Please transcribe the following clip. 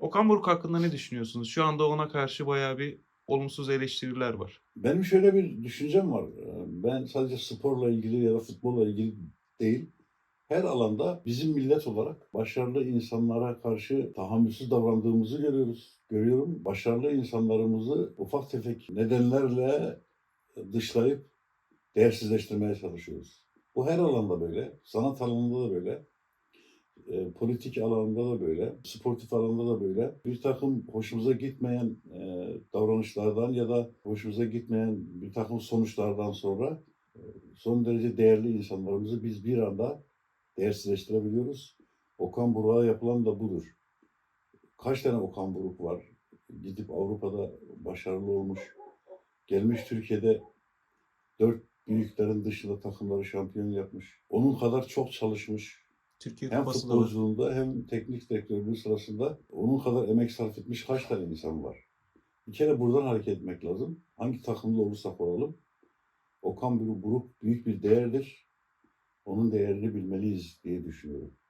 Okan Buruk hakkında ne düşünüyorsunuz? Şu anda ona karşı bayağı bir olumsuz eleştiriler var. Benim şöyle bir düşüncem var. Ee, Ben sadece sporla ilgili ya da futbolla ilgili değil, her alanda bizim millet olarak başarılı insanlara karşı tahammülsüz davrandığımızı görüyoruz. Görüyorum. Başarılı insanlarımızı ufak tefek nedenlerle dışlayıp değersizleştirmeye çalışıyoruz. Bu her alanda böyle. Sanat alanında da böyle. E, politik alanda da böyle, sportif alanda da böyle. Bir takım hoşumuza gitmeyen e, davranışlardan ya da hoşumuza gitmeyen bir takım sonuçlardan sonra e, son derece değerli insanlarımızı biz bir anda değersizleştirebiliyoruz. Okan Buruk'a yapılan da budur. Kaç tane Okan Buruk var? Gidip Avrupa'da başarılı olmuş. Gelmiş Türkiye'de dört büyüklerin dışında takımları şampiyon yapmış. Onun kadar çok çalışmış. Türkiye Hem Kupası da var. futbolculuğunda hem teknik direktörlüğü sırasında onun kadar emek sarf etmiş kaç tane insan var? Bir kere buradan hareket etmek lazım. Hangi takımda olursak olalım. Okan Buruk Buruk büyük bir değerdir. Onun değerini bilmeliyiz diye düşünüyorum.